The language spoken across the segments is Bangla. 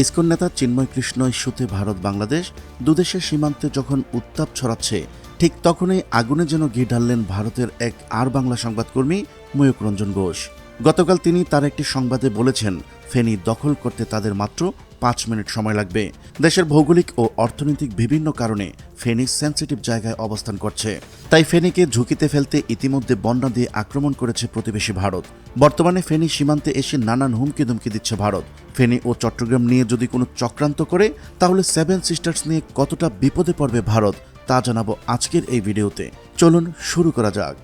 ইসকন নেতা চিন্ময় কৃষ্ণ ইস্যুতে ভারত বাংলাদেশ, দুদেশের সীমান্তে যখন উত্তাপ ছড়াচ্ছে, ঠিক তখনই আগুনে যেন ঘি ঢাললেন ভারতের এক আর বাংলা সংবাদকর্মী ময়ূক রঞ্জন ঘোষ। গতকাল তিনি তার একটি সংবাদে বলেছেন, ফেনী দখল করতে তাদের মাত্র পাঁচ মিনিট সময় লাগবে। দেশের ভৌগোলিক ও অর্থনৈতিক বিভিন্ন কারণে ফেনী সেন্সিটিভ জায়গায় অবস্থান করছে। তাই ফেনীকে ঝুঁকিতে ফেলতে ইতিমধ্যে বন্যা দিয়ে আক্রমণ করেছে প্রতিবেশী ভারত। বর্তমানে ফেনী সীমান্তে এসে নানান হুমকি দুমকি দিচ্ছে ভারত। ফেনী ও চট্টগ্রাম নিয়ে যদি কোনো চক্রান্ত করে, তাহলে সেভেন সিস্টার্স নিয়ে কতটা বিপদে পড়বে ভারত, তা জানাব আজকের এই ভিডিওতে। চলুন শুরু করা যাক।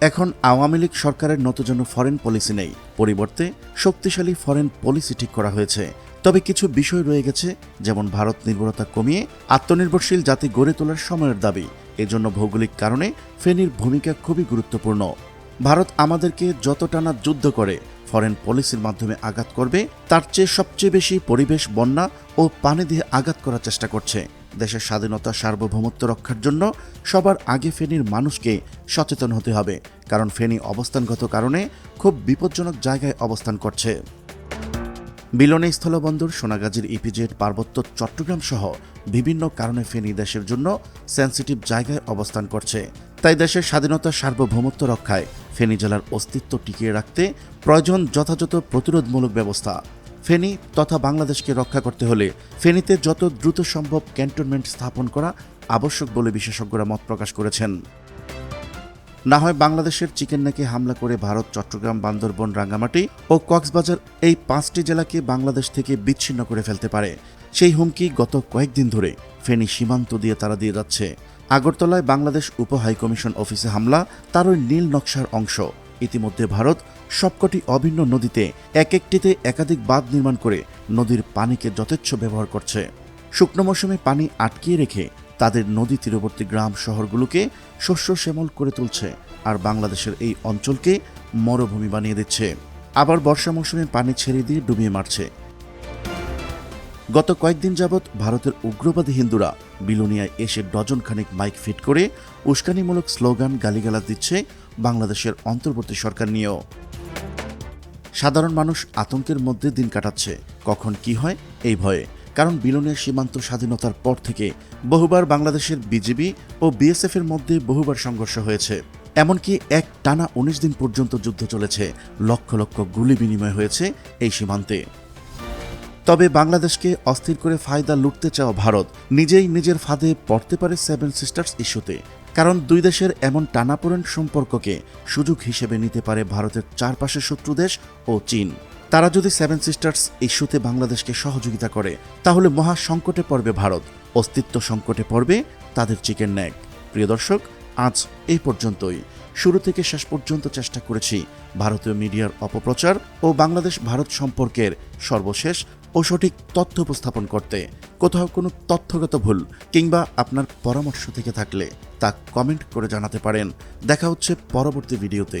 এখন আওয়ামী লীগ সরকারের নতজন ফরেন পলিসি নেই। পরিবর্তে শক্তিশালী ফরেন পলিসি ঠিক করা হয়েছে। তবে কিছু বিষয় রয়ে গেছে, যেমন ভারত নির্ভরতা কমিয়ে আত্মনির্ভরশীল জাতি গড়ে তোলার সময়ের দাবি। এজন্য ভৌগোলিক কারণে ফেনীর ভূমিকা খুবই গুরুত্বপূর্ণ। ভারত আমাদেরকে যত টানা যুদ্ধ করে ফরেন পলিসির মাধ্যমে আঘাত করবে, তার চেয়ে সবচেয়ে বেশি পরিবেশ, বন্যা ও পানি দিয়ে আঘাত করার চেষ্টা করছে। দেশের স্বাধীনতা সার্বভৌমত্ব রক্ষার জন্য সবার আগে ফেনীর মানুষকে সচেতন হতে হবে। কারণ ফেনী অবস্থানগত কারণে খুব বিপজ্জনক জায়গায় অবস্থান করছে। বিলনে স্থলবন্দর, সোনাগাজীর ইপিজেড, পার্বত্য চট্টগ্রাম সহ বিভিন্ন কারণে ফেনী দেশের জন্য সেন্সিটিভ জায়গায় অবস্থান করছে। তাই দেশের স্বাধীনতা সার্বভৌমত্ব রক্ষায় ফেনী জেলার অস্তিত্ব টিকিয়ে রাখতে প্রয়োজন যথাযথ প্রতিরোধমূলক ব্যবস্থা। ফেনী তথা বাংলাদেশকে রক্ষা করতে হলে ফেনীতে যত দ্রুত সম্ভব ক্যান্টনমেন্ট স্থাপন করা আবশ্যক বলে বিশেষজ্ঞরা মত প্রকাশ করেছেন। না হয় বাংলাদেশের চিকেন নাকি হামলা করে ভারত, চট্টগ্রাম, বান্দরবন, রাঙ্গামাটি ও কক্সবাজার এই পাঁচটি জেলাকে বাংলাদেশ থেকে বিচ্ছিন্ন করে ফেলতে পারে। সেই হুমকি গত কয়েকদিন ধরে ফেনী সীমান্ত দিয়ে তারা দিয়ে যাচ্ছে। আগরতলায় বাংলাদেশ উপ হাইকমিশন অফিসে হামলা, তার ওই নীল নকশার অংশ। ইতিমধ্যে ভারত সবকটি অভিন্ন নদীতে এক একটিতে একাধিক বাঁধ নির্মাণ করে নদীর পানিকে যথেচ্ছ ব্যবহার করছে। শুকনো মৌসুমে পানি আটকিয়ে রেখে তাদের নদী তীরবর্তী গ্রাম শহরগুলোকে শস্য শ্যামল করে তুলছে আর বাংলাদেশের এই অঞ্চলকে মরুভূমি বানিয়ে দিচ্ছে। আবার বর্ষা মৌসুমে পানি ছেড়ে দিয়ে ডুবিয়ে মারছে। গত কয়েকদিন যাবৎ ভারতের উগ্রবাদী হিন্দুরা বিলোনিয়ায় এসে ডজন খানিক মাইক ফিট করে উস্কানিমূলক স্লোগান গালিগালাজ দিচ্ছে বাংলাদেশের অন্তর্বর্তী সরকার নিয়েও। সাধারণ মানুষ আতঙ্কের মধ্যে দিন কাটাচ্ছে। কখন কি হয়, এই ভয়ে। কারণ বিলনের সীমান্ত স্বাধীনতার পর থেকে বহুবার বাংলাদেশের বিজিবি ও বিএসএফ এর মধ্যে বহুবার সংঘর্ষ হয়েছে। এমনকি এক টানা উনিশ দিন পর্যন্ত যুদ্ধ চলেছে। লক্ষ লক্ষ গুলি বিনিময় হয়েছে এই সীমান্তে। তবে বাংলাদেশকে অস্থির করে ফায়দা লুটতে চাওয়া ভারত নিজেই নিজের ফাঁদে পড়তে পারে সেভেন সিস্টার্স ইস্যুতে। কারণ দুই দেশের এমন টানাপোড়েন সম্পর্ককে সুযোগ হিসেবে নিতে পারে ভারতের চারপাশের শত্রু দেশ ও চীন। তারা যদি সেভেন সিস্টার্স ইস্যুতে বাংলাদেশকে সহযোগিতা করে, তাহলে মহা সংকটে পড়বে ভারত। অস্তিত্ব সংকটে পড়বে তাদের চিকেন নেক প্রিয় দর্শক, আজ এই পর্যন্তই। শুরু থেকে শেষ পর্যন্ত চেষ্টা করেছি ভারতীয় মিডিয়ার অপপ্রচার ও বাংলাদেশ ভারত সম্পর্কের সর্বশেষ ও সঠিক তথ্য উপস্থাপন করতে। কোথাও কোনো তথ্যগত ভুল কিংবা আপনার পরামর্শ থেকে থাকলে তা কমেন্ট করে জানাতে পারেন। দেখা হচ্ছে পরবর্তী ভিডিওতে।